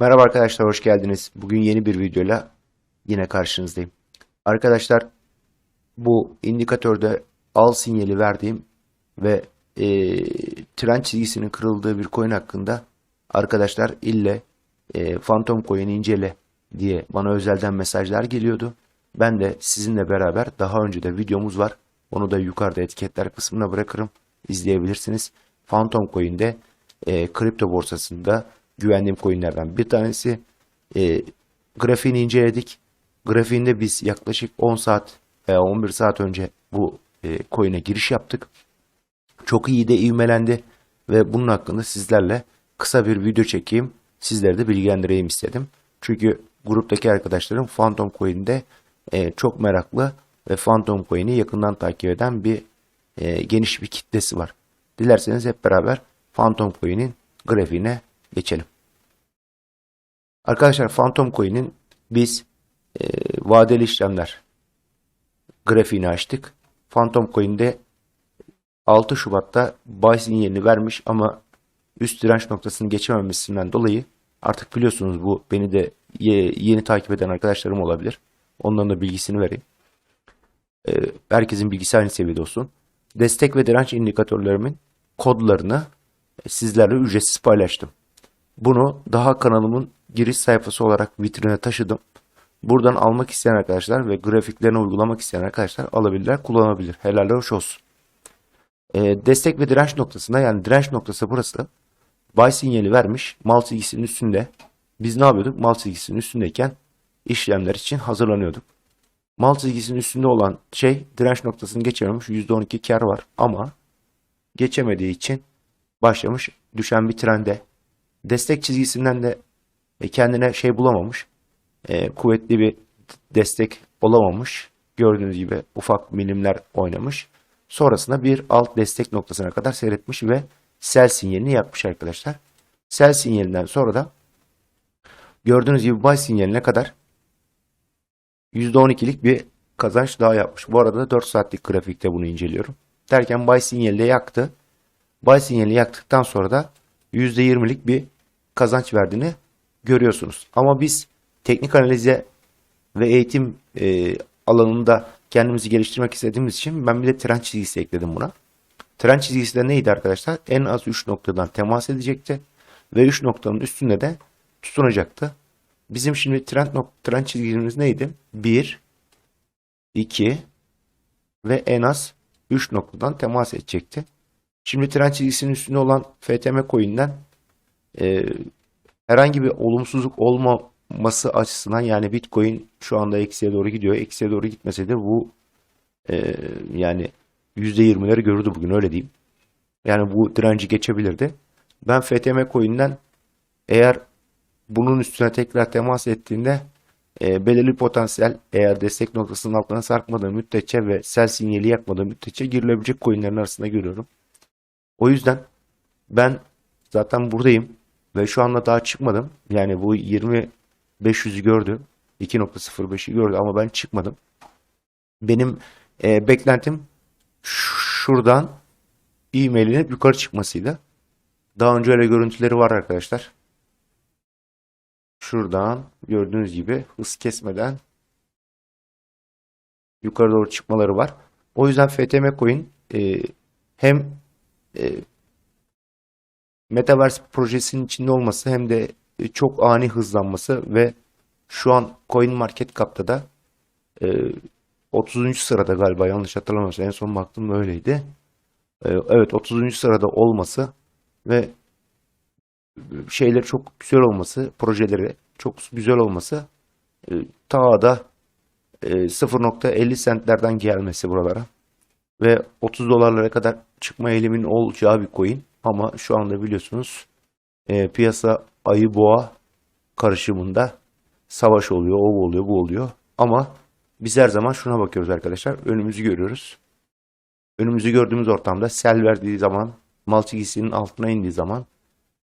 Merhaba arkadaşlar hoş geldiniz. Bugün yeni bir videoyla yine karşınızdayım. Arkadaşlar bu indikatörde al sinyali verdiğim ve eee trend çizgisinin kırıldığı bir coin hakkında arkadaşlar ille eee Phantom Coin'i incele diye bana özelden mesajlar geliyordu. Ben de sizinle beraber daha önce de videomuz var. Onu da yukarıda etiketler kısmına bırakırım. İzleyebilirsiniz. Phantom Coin'de eee, kripto borsasında güvendiğim coinlerden bir tanesi. E, grafiğini inceledik. Grafiğinde biz yaklaşık 10 saat veya 11 saat önce bu e, coin'e giriş yaptık. Çok iyi de ivmelendi ve bunun hakkında sizlerle kısa bir video çekeyim. Sizleri de bilgilendireyim istedim. Çünkü gruptaki arkadaşlarım Phantom Coin'de e, çok meraklı ve Phantom Coin'i yakından takip eden bir e, geniş bir kitlesi var. Dilerseniz hep beraber Phantom Coin'in grafiğine geçelim. Arkadaşlar Phantom Coin'in biz e, vadeli işlemler grafiğini açtık. Phantom Coin'de 6 Şubat'ta buy sinyalini vermiş ama üst direnç noktasını geçememesinden dolayı artık biliyorsunuz bu beni de ye- yeni takip eden arkadaşlarım olabilir. Onların da bilgisini vereyim. E, herkesin bilgisi aynı seviyede olsun. Destek ve direnç indikatörlerimin kodlarını sizlerle ücretsiz paylaştım. Bunu daha kanalımın giriş sayfası olarak vitrine taşıdım. Buradan almak isteyen arkadaşlar ve grafiklerini uygulamak isteyen arkadaşlar alabilirler, kullanabilir. Helal hoş olsun. Ee, destek ve direnç noktasında yani direnç noktası burası. Buy sinyali vermiş. Mal çizgisinin üstünde. Biz ne yapıyorduk? Mal çizgisinin üstündeyken işlemler için hazırlanıyorduk. Mal çizgisinin üstünde olan şey direnç noktasını geçememiş. %12 kar var ama geçemediği için başlamış düşen bir trende. Destek çizgisinden de e, kendine şey bulamamış. E, kuvvetli bir destek olamamış. Gördüğünüz gibi ufak milimler oynamış. Sonrasında bir alt destek noktasına kadar seyretmiş ve sell sinyalini yapmış arkadaşlar. Sell sinyalinden sonra da gördüğünüz gibi buy sinyaline kadar %12'lik bir kazanç daha yapmış. Bu arada da 4 saatlik grafikte bunu inceliyorum. Derken buy sinyali de yaktı. Buy sinyali yaktıktan sonra da %20'lik bir kazanç verdiğini görüyorsunuz. Ama biz teknik analize ve eğitim e, alanında kendimizi geliştirmek istediğimiz için ben bir de trend çizgisi ekledim buna. Trend çizgisi de neydi arkadaşlar? En az 3 noktadan temas edecekti ve 3 noktanın üstünde de tutunacaktı. Bizim şimdi trend, nok- trend çizgimiz neydi? 1, 2 ve en az 3 noktadan temas edecekti. Şimdi trend çizgisinin üstünde olan FTM coin'den e, herhangi bir olumsuzluk olmaması açısından yani Bitcoin şu anda eksiye doğru gidiyor. Eksiye doğru gitmese de bu e, yani %20'leri görürdü bugün öyle diyeyim. Yani bu direnci geçebilirdi. Ben FTM coin'den eğer bunun üstüne tekrar temas ettiğinde e, belirli potansiyel eğer destek noktasının altına sarkmadığı müddetçe ve sell sinyali yakmadığı müddetçe girilebilecek coinlerin arasında görüyorum. O yüzden ben zaten buradayım ve şu anda daha çıkmadım. Yani bu 20.500'ü gördü. 2.05'i gördü ama ben çıkmadım. Benim e, beklentim şuradan e-mailin yukarı çıkmasıydı. Daha önce öyle görüntüleri var arkadaşlar. Şuradan gördüğünüz gibi hız kesmeden yukarı doğru çıkmaları var. O yüzden FTM Coin e, hem e, Metaverse projesinin içinde olması hem de e, çok ani hızlanması ve şu an CoinMarketCap'ta da e, 30. sırada galiba yanlış hatırlamıyorsam en son baktığımda öyleydi. E, evet 30. sırada olması ve şeyleri çok güzel olması, projeleri çok güzel olması e, ta da e, 0.50 centlerden gelmesi buralara ve 30 dolarlara kadar çıkma eğiliminin olacağı bir coin ama şu anda biliyorsunuz e, piyasa ayı boğa karışımında savaş oluyor, o oluyor, bu oluyor. Ama biz her zaman şuna bakıyoruz arkadaşlar. Önümüzü görüyoruz. Önümüzü gördüğümüz ortamda sel verdiği zaman, mal çizgisinin altına indiği zaman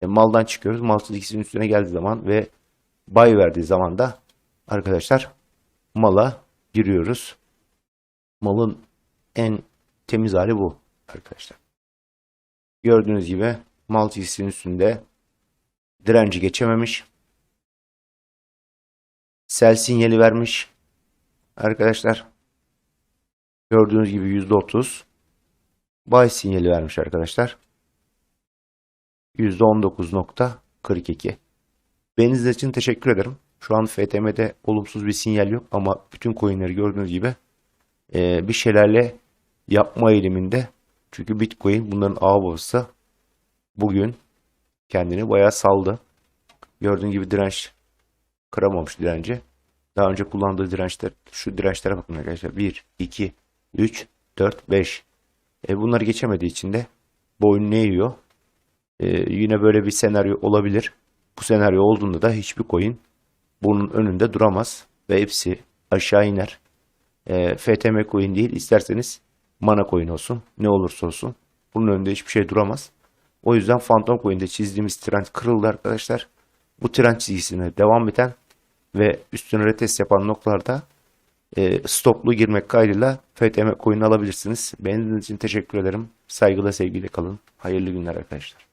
e, maldan çıkıyoruz. Mal çizgisinin üstüne geldiği zaman ve buy verdiği zaman da arkadaşlar mala giriyoruz. Malın en temiz hali bu arkadaşlar. Gördüğünüz gibi mal çizgisinin üstünde direnci geçememiş. Sell sinyali vermiş. Arkadaşlar. Gördüğünüz gibi %30. Buy sinyali vermiş arkadaşlar. %19.42. Beniz için teşekkür ederim. Şu an FTM'de olumsuz bir sinyal yok ama bütün coinleri gördüğünüz gibi bir şeylerle yapma eğiliminde. Çünkü Bitcoin bunların ağ bugün kendini bayağı saldı. Gördüğün gibi direnç kıramamış direnci. Daha önce kullandığı dirençler şu dirençlere bakın arkadaşlar. 1, 2, 3, 4, 5. E, bunları geçemediği için de boyun ne yiyor? E, yine böyle bir senaryo olabilir. Bu senaryo olduğunda da hiçbir coin bunun önünde duramaz ve hepsi aşağı iner. E, FTM coin değil isterseniz mana coin olsun ne olursa olsun bunun önünde hiçbir şey duramaz. O yüzden Phantom Coin'de çizdiğimiz trend kırıldı arkadaşlar. Bu trend çizgisine devam eden ve üstüne retest yapan noktalarda e, stoplu girmek kaydıyla FTM coin alabilirsiniz. Beğendiğiniz için teşekkür ederim. Saygıyla sevgiyle kalın. Hayırlı günler arkadaşlar.